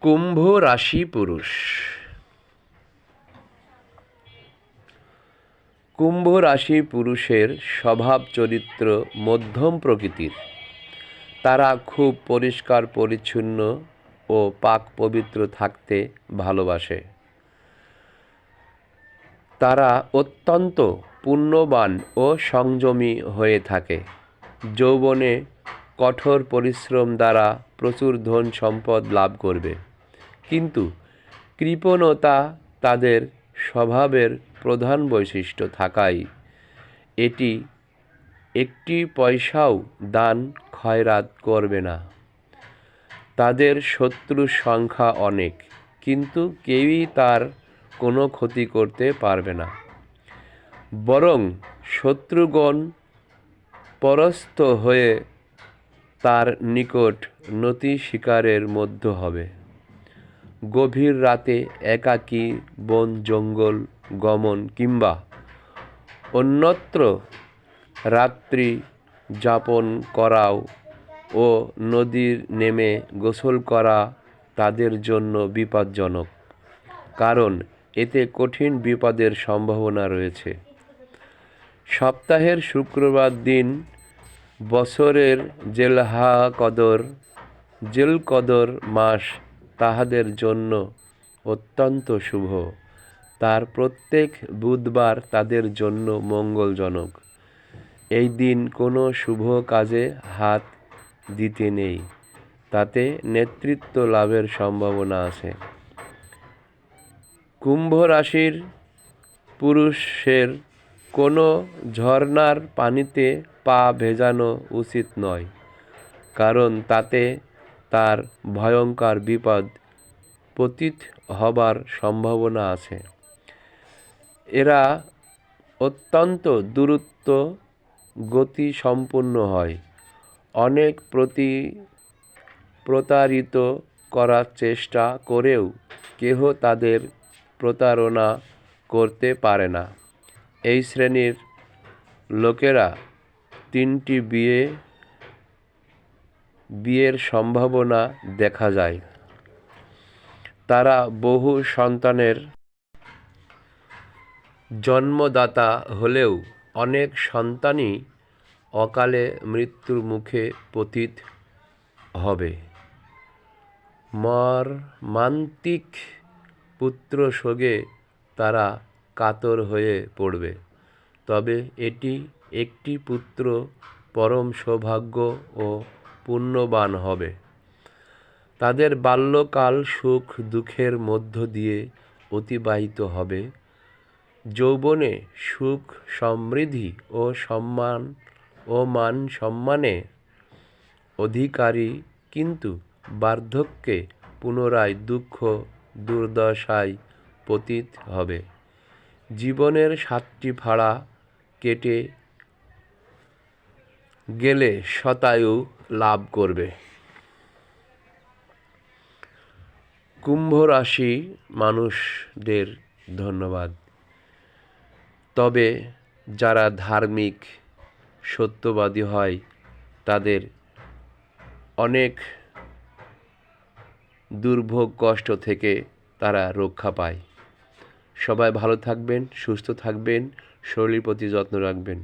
কুম্ভ রাশি পুরুষ। কুম্ভ রাশি পুরুষের স্বভাব চরিত্র মধ্যম প্রকৃতির। তারা খুব পরিষ্কার, পরিচ্ছন্ন ও পাক পবিত্র থাকতে ভালোবাসে। তারা অত্যন্ত পুণ্যবান ও সংযমী হয়ে থাকে। যৌবনে কঠোর পরিশ্রম দ্বারা প্রচুর ধন সম্পদ লাভ করবে। কিন্তু কৃপণতা তাদের স্বভাবের প্রধান বৈশিষ্ট্য থাকায় এটি একটি পয়সাও দান খয়রাত করবে না। তাদের শত্রুর সংখ্যা অনেক, কিন্তু কেউই তার কোনো ক্ষতি করতে পারবে না। বরং শত্রুগণ পরস্ত হয়ে তার নিকট নতি শিকারের মধ্য হবে। গভীর রাতে একাকী বন, জঙ্গল, গমন কিংবা অন্যত্র রাত্রি যাপন করাও ও নদীর নেমে গোসল করা তাদের জন্য বিপজ্জনক, কারণ এতে কঠিন বিপদের সম্ভাবনা রয়েছে। সপ্তাহের শুক্রবার দিন বছরের জেলহা কদর জেল কদর মাস তাহাদের জন্য অত্যন্ত শুভ। তার প্রত্যেক বুধবার তাদের জন্য মঙ্গলজনক। এই দিন কোনো শুভ কাজে হাত দিতে নেই। তাতে নেতৃত্ব লাভের সম্ভাবনা আছে। কুম্ভ রাশির পুরুষের কোনো ঝর্ণার পানিতে পা ভেজানো উচিত নয়, কারণ তাতে তার ভয়ঙ্কর বিপদ পতিত হবার সম্ভাবনা আছে। এরা অত্যন্ত দূরত্ব গতি সম্পূর্ণ হয়, অনেক প্রতি প্রতারিত করার চেষ্টা করেও কেহ তাদের প্রতারণা করতে পারে না। এই শ্রেণির লোকেরা তিনটি বিয়ে, বিয়ের সম্ভাবনা দেখা যায়। তারা বহু সন্তানের জন্মদাতা হলেও অনেক সন্তানই অকালে মৃত্যুর মুখে পতিত হবে। মর্মান্তিক পুত্র শোকে তারা কাতর হয়ে পড়বে। তবে এটি একটি পুত্র পরম সৌভাগ্য ও পুণ্যবান হবে। তাদের বাল্যকাল সুখ দুঃখের মধ্য দিয়ে অতিবাহিত হবে। যৌবনে সুখ, সমৃদ্ধি ও সম্মান ও মান সম্মানে অধিকারী কিন্তু বার্ধক্যে পুনরায় দুঃখ, দুর্দশায় পতিত হবে। জীবনের সাতটি ফাড়া কেটে গেলে শতায়ু লাভ করবে। কুম্ভ রাশি মানুষদের ধন্যবাদ। তবে যারা ধার্মিক, সত্যবাদী হয়, তাদের অনেক দুর্ভোগ কষ্ট থেকে তারা রক্ষা পায়। সবাই ভালো থাকবেন সুস্থ থাকবেন শরীরের প্রতি যত্ন রাখবেন।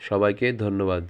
সবাইকে ধন্যবাদ।